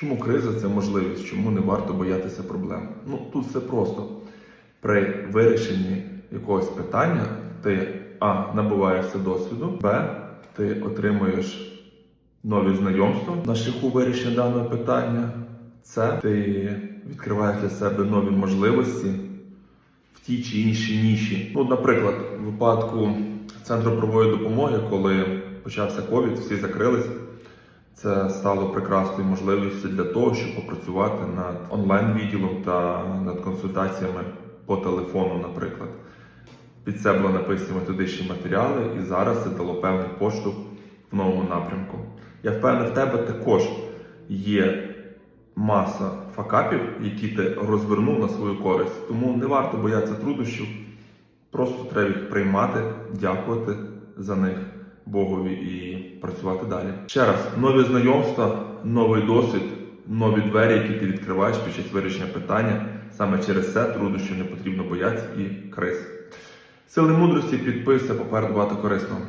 Чому криза це можливість? Чому не варто боятися проблем? Ну тут все просто. При вирішенні якогось питання ти А. Набуваєшся досвіду, Б. Ти отримуєш нові знайомства на шляху вирішення даного питання. Це ти відкриваєш для себе нові можливості в тій чи іншій ніші. Ну, наприклад, в випадку центру правової допомоги, коли почався ковід, всі закрились. Це стало прекрасною можливістю для того, щоб попрацювати над онлайн-відділом та над консультаціями по телефону, наприклад. Під це було написані методичні матеріали, і зараз це дало певний поштовх в новому напрямку. Я впевнений, в тебе також є маса факапів, які ти розвернув на свою користь. Тому не варто боятися труднощів, просто треба їх приймати, дякувати за них Богові і працювати далі. Ще раз, нові знайомства, новий досвід, нові двері, які ти відкриваєш під час вирішення питання. Саме через це труднощів не потрібно боятися і криз. Сили мудрості, підписуйся, попереду корисного.